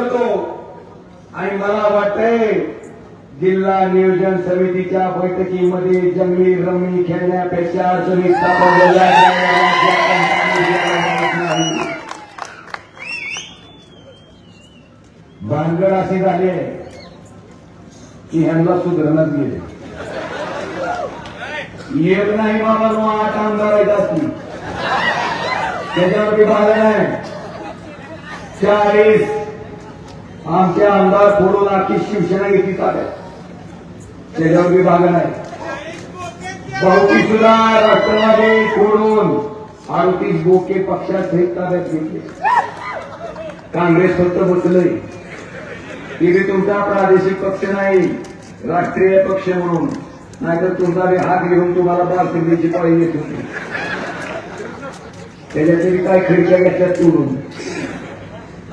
करतो आणि मला वाटतंय जिल्हा नियोजन समितीच्या बैठकीमध्ये जंगली रमी खेळण्यापेक्षा अडचणी भानगड असे झाले की ह्यांना सुधारणच गेले. एक नाही बाबा आठ आमदार आहेत असतील. त्याच्यावरती भाग नाही चाळीस आमचे आमदार फोडून आखी शिवसेना घेतली ताब्यात त्याच्यावर विभाग नाही. भाऊकी सुद्धा राष्ट्रवादी फोडून अडतीस बोके पक्षात हे ताब्यात घेतले. काँग्रेस फक्त बसलंय तिथे तुमचा प्रादेशिक पक्ष नाही राष्ट्रीय पक्ष म्हणून. नाहीतर तुमचा बी हात घेऊन तुम्हाला बालसिंगीची पाळी येत होती. त्याच्यातरी काय खिडक्या घेतल्यात तोडून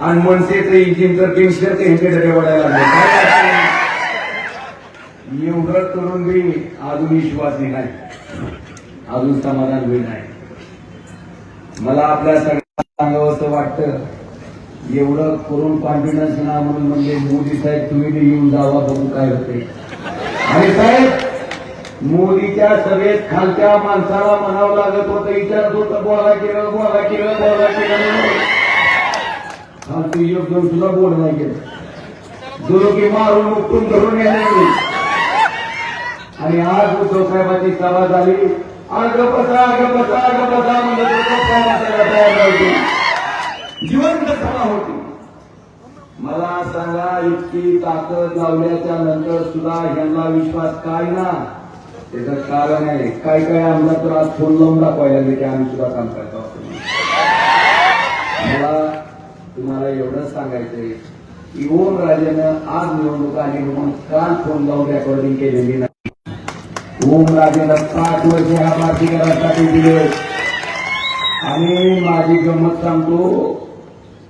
आणि मनसेचं इंजिन तर तीनशे ते ह्यांचे डबे वाढायला लागले. एवढं करून मी अजून विश्वास नाही अजून समाधान होईल नाही. मला आपल्या सगळ्यांना असं वाटतं. एवढं करून कॉन्फिडन्स ना म्हणून म्हणजे मोदी साहेब तुम्ही येऊन जावा बघू काय होते. आणि साहेब मोदीच्या सभेत खालच्या माणसाला म्हणावं लागत होतं विचारत होतं बोला केलं बोला केलं बोला केलं फालतू योग घेऊन तुला बोल नाही केलं जो मारून मुक्तून धरून येणार आणि आज उद्धव साहेबांची सभा झाली. अर्ग बसा अर्ग बसा अर्ग बसा म्हणजे तयार नव्हते. जिवंत सभा होती. मला सांगा इतकी ताकद लावल्याच्या नंतर सुद्धा यांना विश्वास काय ना? त्याचं कारण आहे. काय काय आमदार तर आज फोन लावून दाखवायला की आम्ही सुद्धा काम करतो मला तुम्हाला एवढं सांगायचंय. की ओम राजेनं आज निवडणूक आली म्हणून काल फोन लावून रेकॉर्डिंग केलेली नाही. ओम राजेनं पाच वर्ष ह्या प्राधिकरणासाठी दिले. आणि माझी गंमत सांगतो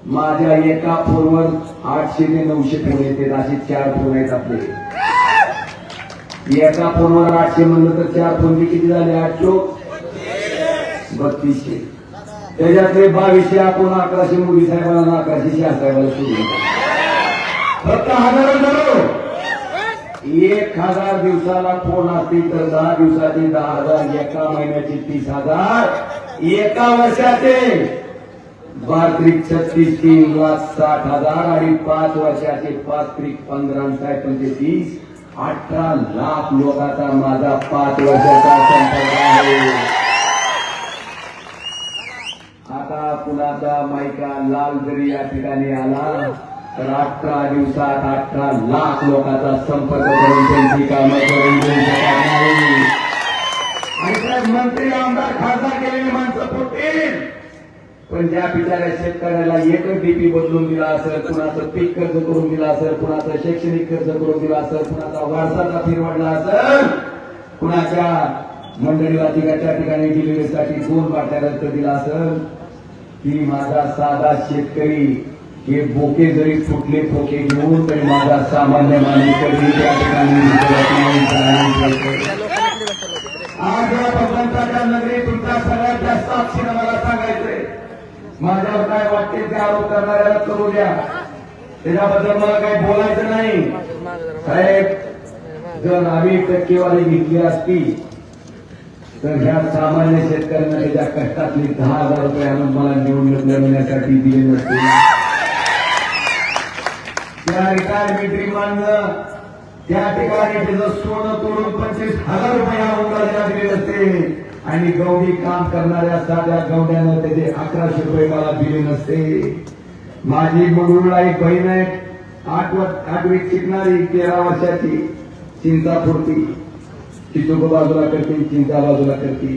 माझ्या एका फोनवर आठशे ते नऊशे फोन येतात असे चार फोन आहेत आपले. एका फोनवर आठशे म्हणलं तर चार फोन किती झाले? आठ चोक बत्तीसशे. त्याच्यातले बावीसशे आपण अकराशे मोदी साहेबांना अकराशे शाह साहेबांना सुरू फक्त हजार एक हजार दिवसाला फोन असतील तर दहा दिवसाचे दहा हजार एका महिन्याचे तीस हजार. एका वर्षाचे. बात्रिक छत्तीस तीन लाख साठ हजार आणि पाच वर्षाचे पाच त्रिक पंधरा साहेब साठ म्हणजे तीस. अठरा लाख लोकांचा माझा पाच वर्षाचा संपर्क आहे आता कुणाचा मायका लाल जरी या ठिकाणी आला. तर अठरा दिवसात अठरा लाख लोकांचा संपर्क करून त्यांची कामं करून देऊ शकत नाही आणि साहेब मंत्री आमदार खासदार केलेली माणसं फुटतील पण ज्या बिचाऱ्या शेतकऱ्याला एकच डीपी बदलून दिला असेल कुणाचं पीक कर्ज करून दिला असेल कुणाचं शैक्षणिक कर्ज करून दिला असेल कुणाचा वारसाचा फिरवडला असेल कुणाच्या मंडळीला तिकडच्या ठिकाणी डिलिव्हरीसाठी दोन बाटल्या रक्त दिला असेल की माझा साधा शेतकरी हे बोके जरी फुटले फोके घेऊन तरी माझा सामान्य माणूस कधी त्या ठिकाणी आज या भगवंताच्या नगरी तुमचा सगळ्यात जास्त अक्षर मला सांगायचंय. माझ्यावर काय वाटते ते आरोप करणाऱ्याला करू द्या. त्याच्याबद्दल मला काही बोलायचं नाही. साहेब जर आम्ही टक्केवारी घेतली असती तर ह्या सामान्य शेतकऱ्यांना त्याच्या कष्टातली दहा हजार रुपये आणून मला निवडणूक लढवण्यासाठी दिले नसते त्या रिटायरमेंट रिमांडनं त्या ठिकाणी त्याचं सोनं तोडून पंचवीस हजार रुपये या दिले नसते आणि गौडी काम करणाऱ्या साध्या गौड्यानं त्याचे अकराशे रुपये मला दिले नसते माझी मंगळूरला एक बहीण आहे आठवत आठवीत शिकणारी तेरा वर्षाची चिंता ती चिचोक बाजूला करते चिंता बाजूला करते.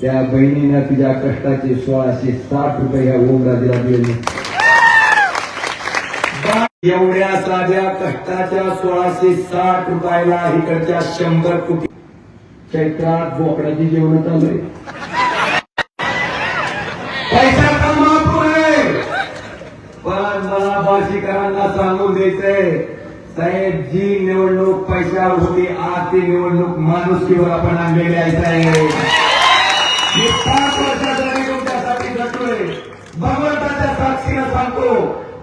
त्या बहिणीनं तिच्या कष्टाचे सोळाशे साठ रुपये या ओमराजेला दिले. एवढ्या साध्या कष्टाच्या सोळाशे साठ रुपयाला इकडच्या शंभर कोटी चैत्रात बोकडाची जेवण चालू आहे. पैसा कमा पण मला भाषिकांना सांगून द्यायचंय साहेब जी निवडणूक पैशावर होती आज ती निवडणूक माणुसकीवर आपण आणलेली आहे साहेब. मी पाच वर्षासाठी तुमच्यासाठी झटलोय भगवंताच्या साक्षीनं सांगतो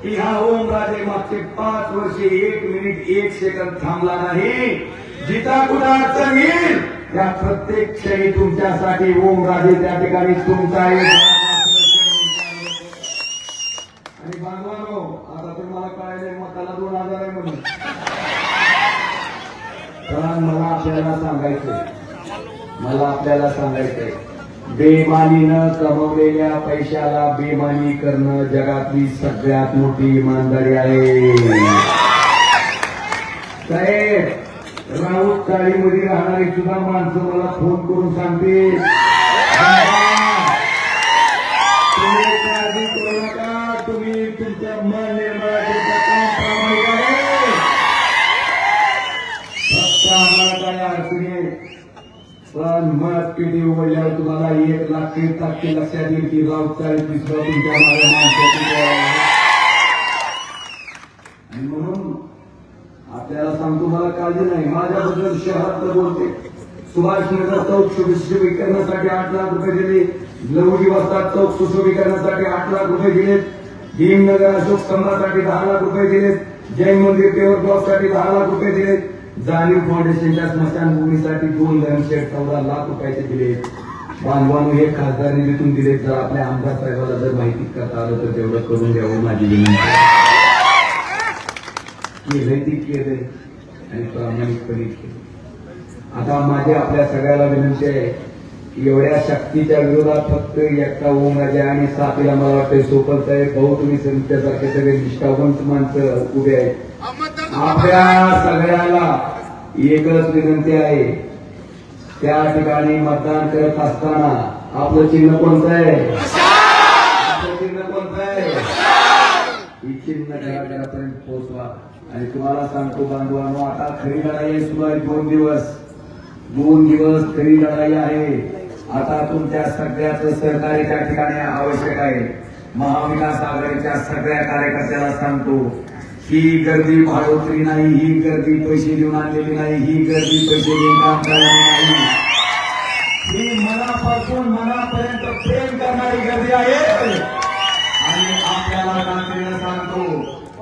की हा ओमराजे मागचे पाच वर्षे एक मिनिट एक सेकंद थांबला नाही. जिता कुठं अडचण येईल? त्या प्रत्येक क्षणी तुमच्यासाठी ओमराजे त्या ठिकाणी तुमचा एक आणि बांधवानो आता तुम्हाला कळायलंय मताला दोन हजार आहे म्हणून पण मला आपल्याला सांगायचंय. मला आपल्याला सांगायचंय. बेमानीनं कमवलेल्या पैशाला बेमानी करणं जगातली सगळ्यात मोठी इमानदारी आहे. साहेब राऊत काळीमध्ये राहणारी सुद्धा माणसं मला फोन करून सांगते अडचणी आहे? पण मत किती उघडल्यावर तुम्हाला एक लाख तीन टक्के लक्षात येईल की जबाबदारी चाळीस तुमच्या माझ्या माणसाची आणि म्हणून आपल्याला सांगतो मला काळजी नाही. माझ्याबद्दल शहरात बोलते. सुभाष नगर चौक सुशोभीकरणासाठी आठ लाख रुपये दिले. लवडी वस्तात चौक सुशोभीकरणासाठी आठ लाख रुपये दिलेत. भीमनगर अशोक स्तंभासाठी दहा लाख रुपये दिलेत. जैन मंदिर पेवर ब्लॉकसाठी दहा लाख रुपये दिलेत. जाणीव फाउंडेशनच्या स्मशानभूमीसाठी दोन धनशेट चौदा लाख रुपयाचे दिले. बांधवांनो हे खासदार निधीतून दिले. जर आपल्या आमदार साहेबाला जर माहिती करता आलं तर तेवढं करून द्यावं माझी विनंती. केलंय ती केलंय आणि प्रामाणिकपणे केलं. आता माझी आपल्या सगळ्याला विनंती आहे एवढ्या शक्तीच्या विरोधात फक्त एकटा ओमराजे आणि साथीला मला वाटतं सोबत आहे भाऊ तुम्ही तुमच्यासारखे सगळे निष्ठावंत माणसं उभे आहेत. आपल्या सगळ्याला एकच विनंती आहे. त्या ठिकाणी मतदान करत असताना आपलं चिन्ह कोणतं आहे? आपलं चिन्ह कोणतं आहे? ही चिन्ह घराघरापर्यंत पोहोचवा. आणि तुम्हाला सांगतो बांधवांनो आता खरी लढाई आहे सुरू आहे दोन दिवस. दोन दिवस खरी लढाई आहे. आता तुमच्या सगळ्याचं सहकार्य त्या ठिकाणी आवश्यक आहे. महाविकास आघाडीच्या सगळ्या कार्यकर्त्याला सांगतो ही गर्दी भाडोत्री नाही ही गर्दी पैसे देऊन आणलेली नाही ही गर्दी पैसे देऊन काम करणारी नाही. ही मनापासून मनापर्यंत प्रेम करणारी गर्दी आहे. आणि आपल्याला तांत्रिक सांगतो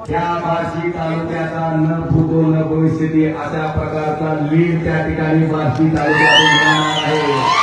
त्या बार्शी तालुक्याचा न भूतो न भविष्यती अशा प्रकारचा लीड त्या ठिकाणी बार्शी तालुक्यातून जाणार आहे.